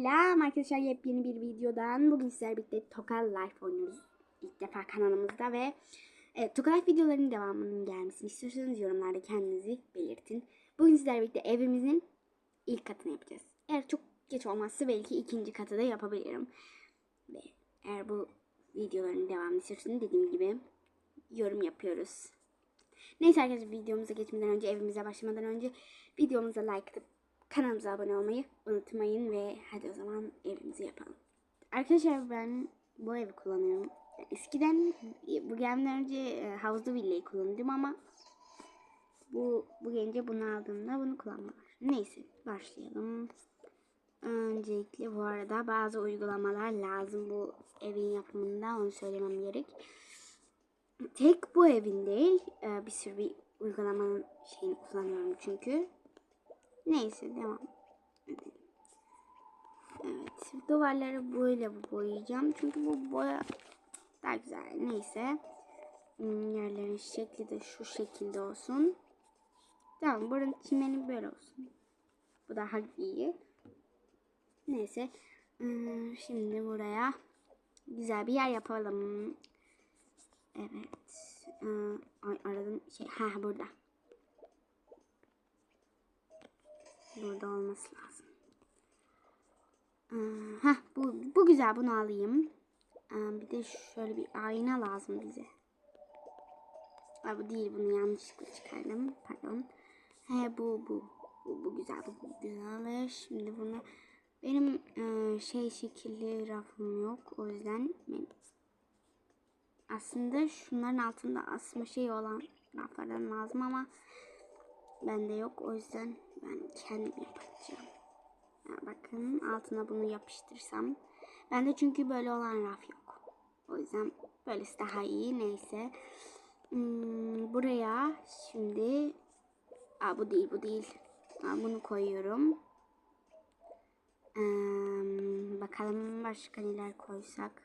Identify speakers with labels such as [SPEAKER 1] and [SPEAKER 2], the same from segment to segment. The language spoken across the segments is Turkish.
[SPEAKER 1] Selam arkadaşlar yepyeni bir videodan. Bugün sizlerle birlikte Toka Life oynuyoruz. İlk defa kanalımızda ve evet, Toka Life videolarının devamının gelmesini istiyorsanız yorumlarda kendinizi belirtin. Bugün sizlerle birlikte evimizin ilk katını yapacağız. Eğer çok geç olmazsa belki ikinci katı da yapabilirim. Ve eğer bu videoların devamını istiyorsanız dediğim gibi yorum yapıyoruz. Neyse arkadaşlar videomuza geçmeden önce evimize başlamadan önce videomuza like atıp kanalımıza abone olmayı unutmayın ve hadi o zaman evimizi yapalım. Arkadaşlar ben bu evi kullanıyorum. Eskiden bu gelmeden önce e, havuzlu villayı kullanıyordum ama bu bu gelince bunu aldığımda bunu kullanmam. Neyse başlayalım. Öncelikle bu arada bazı uygulamalar lazım bu evin yapımında onu söylemem gerek. Tek bu evin değil e, bir sürü bir uygulamanın şeyini kullanıyorum çünkü. Neyse devam. Evet duvarları böyle boyayacağım çünkü bu boya daha güzel. Neyse Hmm, yerlerin şekli de şu şekilde olsun. Tamam buranın çimeni böyle olsun. Bu daha iyi. Neyse hmm, şimdi buraya güzel bir yer yapalım. Evet. Ee, Ay aradım şey. Ha burada. Burada olması lazım. Ha bu bu güzel bunu alayım. Ee, Bir de şöyle bir ayna lazım bize. Ay bu değil bunu yanlışlıkla çıkardım. Pardon. He bu bu. Bu, bu güzel bu, bu güzel. Şimdi bunu benim e, şey şekilli rafım yok. O yüzden aslında şunların altında asma şey olan raflardan lazım ama bende yok. O yüzden ben kendim yapacağım. Ya bakın altına bunu yapıştırsam. Bende çünkü böyle olan raf yok. O yüzden böylesi daha iyi. Neyse. Hmm, buraya şimdi Aa, bu değil bu değil. Aa, bunu koyuyorum. Ee, bakalım başka neler koysak.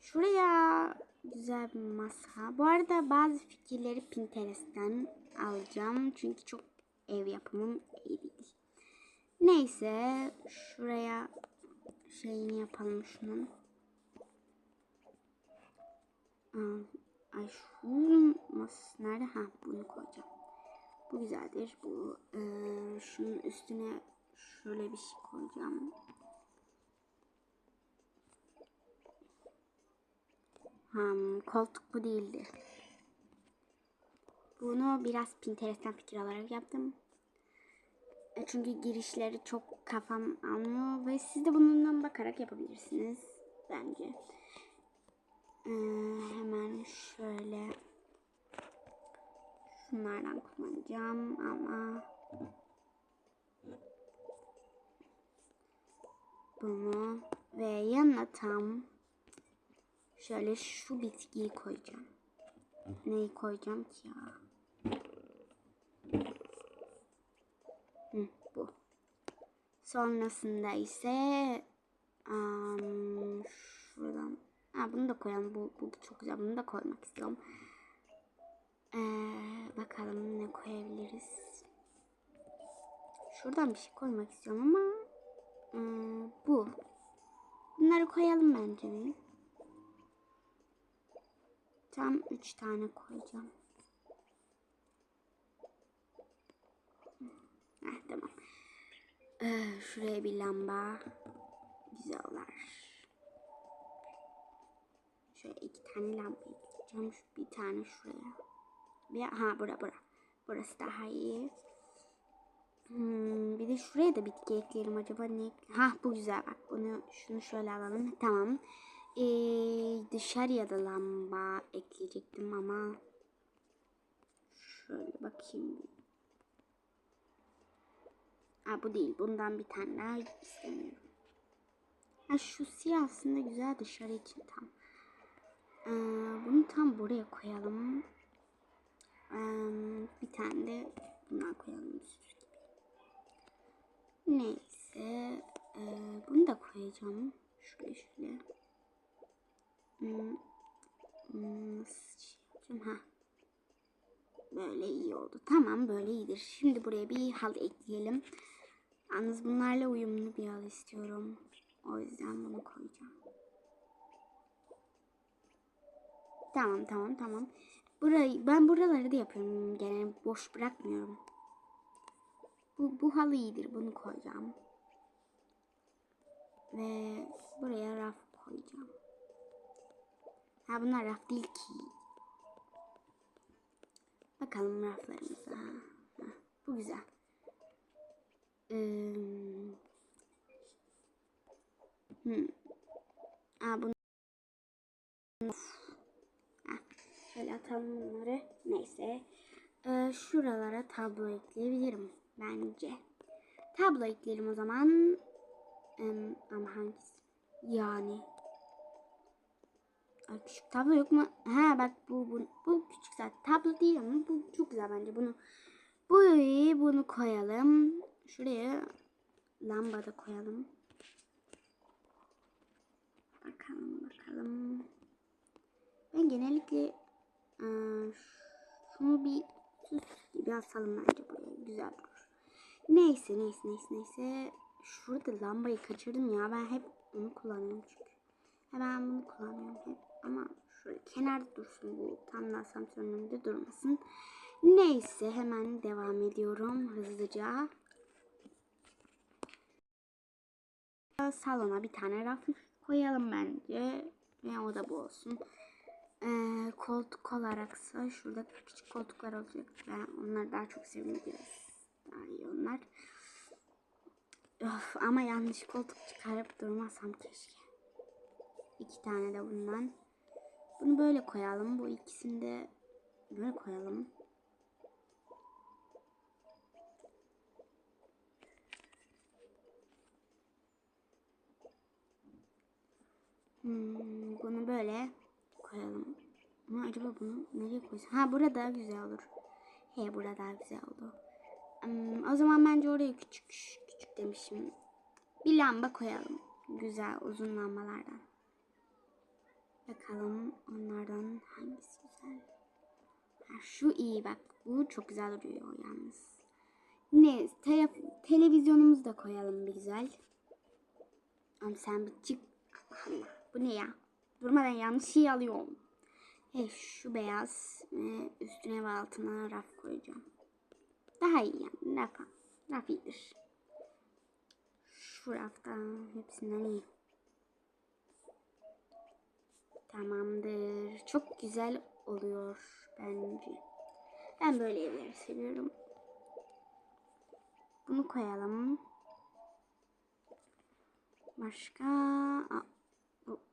[SPEAKER 1] Şuraya güzel bir masa. Bu arada bazı fikirleri Pinterest'ten alacağım. Çünkü çok ev yapımım değil. Neyse şuraya şeyini yapalım şunun. Ay şu mas nerede? Ha bunu koyacağım. Bu güzeldir. Bu e, şunun üstüne şöyle bir şey koyacağım. Hmm, koltuk bu değildi. Bunu biraz Pinterest'ten fikir alarak yaptım. E, çünkü girişleri çok kafam almıyor ve siz de bundan bakarak yapabilirsiniz bence. Ee, hemen şöyle şunlardan kullanacağım ama bunu ve yanına tam şöyle şu bitkiyi koyacağım. Neyi koyacağım ki ya? Hı, bu. Sonrasında ise um, şuradan ha, bunu da koyalım. Bu, bu çok güzel. Bunu da koymak istiyorum. Ee, bakalım ne koyabiliriz. Şuradan bir şey koymak istiyorum ama hmm, bu. Bunları koyalım bence bir. Tam üç tane koyacağım. Heh, tamam. Ee, şuraya bir lamba. Güzel olur. Şöyle iki tane lamba ekleyeceğim. Bir tane şuraya. Bir, ha bura bura. Burası daha iyi. Hmm, bir de şuraya da bitki ekleyelim acaba ne? Ha bu güzel bak. Bunu şunu şöyle alalım. Tamam. Ee, dışarıya da lamba ekleyecektim ama şöyle bakayım. Ha bu değil. Bundan bir tane daha istemiyorum. Ha şu siyah aslında güzel dışarı için tam. Ee, bunu tam buraya koyalım. Ee, bir tane de bundan koyalım. Neyse. Ee, bunu da koyacağım. Şöyle şöyle. Hmm, hmm, nasıl şey yapacağım? Ha. Böyle iyi oldu. Tamam böyle iyidir. Şimdi buraya bir halı ekleyelim. Yalnız bunlarla uyumlu bir halı istiyorum. O yüzden bunu koyacağım. Tamam tamam tamam. Burayı ben buraları da yapıyorum gene boş bırakmıyorum. Bu, bu halı iyidir bunu koyacağım. Ve buraya raf koyacağım. Ha bunlar raf değil ki. Bakalım raflarımıza. Bu güzel. Ee, hmm. Aa, bunu Ha, şöyle atalım bunları. Neyse. Ee, şuralara tablo ekleyebilirim bence. Tablo ekleyelim o zaman. Ee, ama hangisi? Yani. Ay, küçük tablo yok mu? Ha bak bu bu, bu küçük zaten. Tablo değil ama bu çok güzel bence. Bunu bu bunu koyalım. Şuraya lamba da koyalım. Bakalım bakalım. Ben genellikle ıı, şunu bir süs gibi asalım bence buraya. Güzel durur. Neyse neyse neyse neyse. Şurada lambayı kaçırdım ya. Ben hep onu kullanıyorum çünkü. Hemen bunu kullanıyorum hep. Ama şöyle kenarda dursun bu. Tam da asansörün önünde durmasın. Neyse hemen devam ediyorum hızlıca. Salona bir tane raf koyalım bence. Ve o da bu olsun. Ee, koltuk olaraksa şurada küçük koltuklar olacak. Ben onları daha çok seviyorum biraz. Daha iyi onlar. Of, ama yanlış koltuk çıkarıp durmasam keşke. İki tane de bundan. Bunu böyle koyalım. Bu ikisini de böyle koyalım. Hmm, bunu böyle koyalım. Ama acaba bunu nereye koysam? Ha burada güzel olur. He burada güzel oldu. Hmm, o zaman bence oraya küçük küçük demişim. Bir lamba koyalım. Güzel uzun lambalardan. Bakalım onlardan hangisi güzel. Ha, şu iyi bak. Bu çok güzel duruyor yalnız. Ne? Tele- televizyonumuzu da koyalım bir güzel. Ama sen bir çık. Allah, bu ne ya? Durmadan yanlış şey alıyorum. He, şu beyaz ve üstüne ve altına raf koyacağım. Daha iyi yani. Raf, raf iyidir. Şu raftan hepsinden iyi. Tamamdır. Çok güzel oluyor bence. Ben böyle evleri seviyorum. Bunu koyalım. Başka... Aa,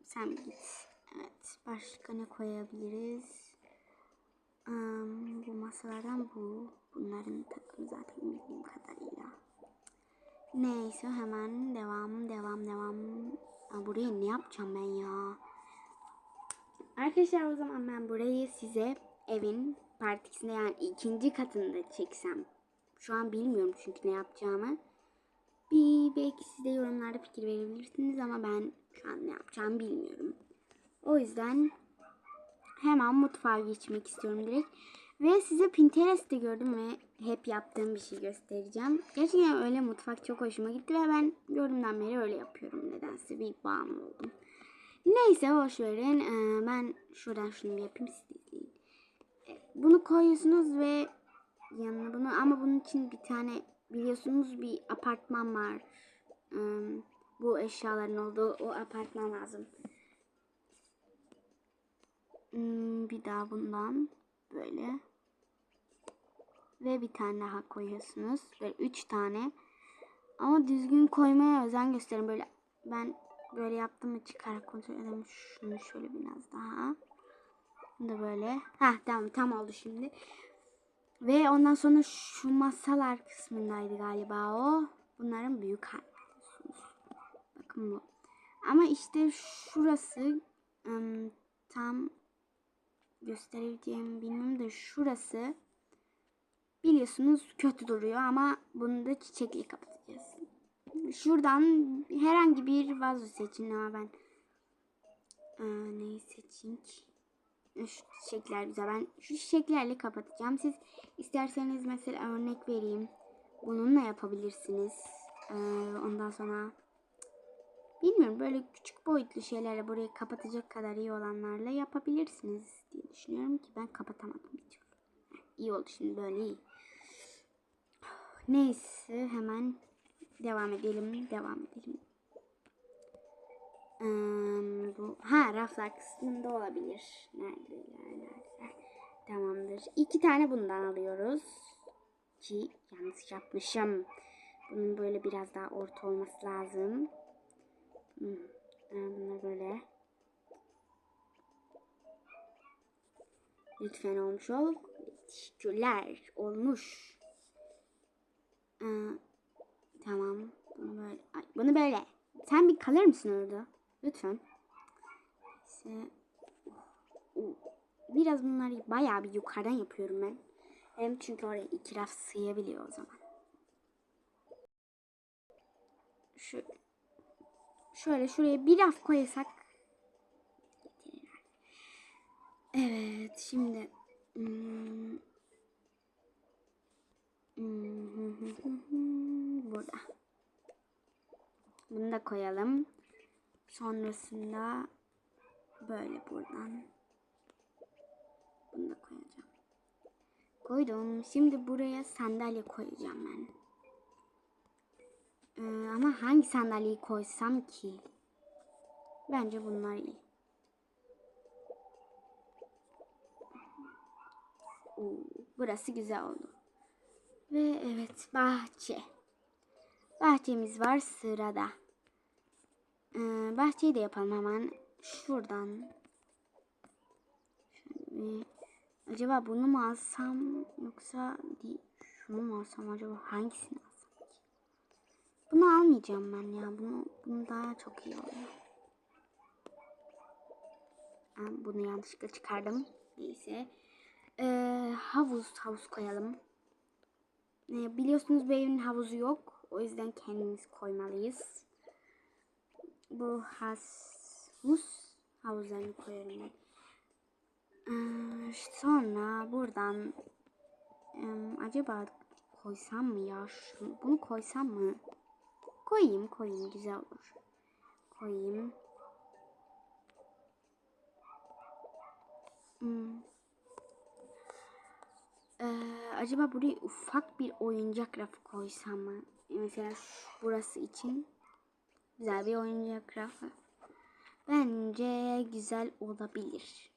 [SPEAKER 1] sen git. Evet. Başka ne koyabiliriz? Um, bu masalardan bu. Bunların takımı zaten bildiğim kadarıyla. Neyse hemen devam devam devam. Aa, buraya ne yapacağım ben ya? Arkadaşlar o zaman ben burayı size evin partisinde yani ikinci katında çeksem. Şu an bilmiyorum çünkü ne yapacağımı. Bir belki siz de yorumlarda fikir verebilirsiniz ama ben şu an ne yapacağımı bilmiyorum. O yüzden hemen mutfağa geçmek istiyorum direkt. Ve size Pinterest'te gördüm ve hep yaptığım bir şey göstereceğim. Gerçekten öyle mutfak çok hoşuma gitti ve ben gördüğümden beri öyle yapıyorum. Nedense bir bağımlı oldum. Neyse boş verin. Ee, ben şuradan şunu yapayım siz Bunu koyuyorsunuz ve yanına bunu ama bunun için bir tane biliyorsunuz bir apartman var. Bu eşyaların olduğu o apartman lazım. Hmm, bir daha bundan böyle. Ve bir tane daha koyuyorsunuz. Böyle üç tane. Ama düzgün koymaya özen gösterin. Böyle ben böyle yaptım mı çıkar kontrol edelim. Şunu şöyle biraz daha. Bunu da böyle. Ha tamam tam oldu şimdi. Ve ondan sonra şu masalar kısmındaydı galiba o. Bunların büyük harfi. Bakın bu. Ama işte şurası ım, tam gösterebileceğim bilmiyorum da şurası biliyorsunuz kötü duruyor ama bunu da çiçekle kapatacağız. Şuradan herhangi bir vazo seçin ama ben Aa, neyi seçeyim ki? Şu çiçekler güzel. Ben şu çiçeklerle kapatacağım. Siz isterseniz mesela örnek vereyim. Bununla yapabilirsiniz. Ee, ondan sonra bilmiyorum böyle küçük boyutlu şeylerle burayı kapatacak kadar iyi olanlarla yapabilirsiniz diye düşünüyorum ki ben kapatamadım bir İyi oldu şimdi böyle iyi. Neyse hemen devam edelim devam edelim. Bu ha raflar kısmında olabilir. Nerede nerede? Tamamdır. İki tane bundan alıyoruz. Ki yanlış yapmışım. Bunun böyle biraz daha orta olması lazım. Hmm. Bunlar böyle. Lütfen olmuş ol. Teşekkürler. Olmuş. Ee, tamam. Bunu böyle. Ay, bunu böyle. Sen bir kalır mısın orada? Lütfen. Neyse. Biraz bunları bayağı bir yukarıdan yapıyorum ben. Hem çünkü oraya iki raf sığabiliyor o zaman. Şu, şöyle şuraya bir raf koysak. Evet şimdi. hmm, hmm, Burada. Bunu da koyalım. Sonrasında böyle buradan. Bunu da koyacağım. Koydum. Şimdi buraya sandalye koyacağım ben. Ee, ama hangi sandalyeyi koysam ki? Bence bunlar iyi. Oo, burası güzel oldu. Ve evet bahçe. Bahçemiz var sırada. Ee, bahçeyi de yapalım hemen. Şuradan. Acaba bunu mu alsam yoksa değil. Şunu mu alsam acaba hangisini alsam? Bunu almayacağım ben ya. Bunu, bunu daha çok iyi oluyor. Ben bunu yanlışlıkla çıkardım. Neyse. Ee, havuz, havuz koyalım. Ee, biliyorsunuz bu havuzu yok. O yüzden kendimiz koymalıyız. Bu havuz havuzlarını koyuyorum ben. Ee, sonra buradan em, acaba koysam mı ya? Şunu, bunu koysam mı? Koyayım, koyayım. Güzel olur. Koyayım. Hmm. Ee, acaba buraya ufak bir oyuncak rafı koysam mı? Mesela şu- burası için güzel bir oyuncak rafı. Bence güzel olabilir.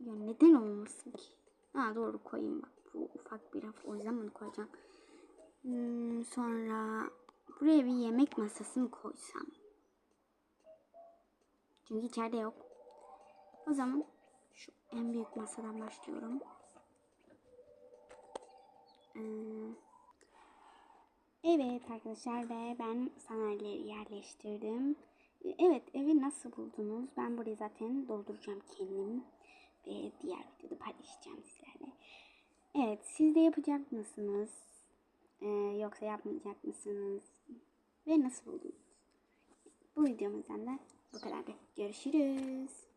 [SPEAKER 1] Ya neden olmasın ki? Ha doğru koyayım bak. Bu ufak bir raf. O yüzden bunu koyacağım. Hmm, sonra buraya bir yemek masası mı koysam? Çünkü içeride yok. O zaman şu en büyük masadan başlıyorum. Evet arkadaşlar ve ben sandalyeleri yerleştirdim. Ee, Evet evi nasıl buldunuz? Ben burayı zaten dolduracağım kendim. Ve diğer videoda paylaşacağım sizlerle. Evet siz de yapacak mısınız? Ee, yoksa yapmayacak mısınız? Ve nasıl buldunuz? Bu videomuzdan da bu kadar. Görüşürüz.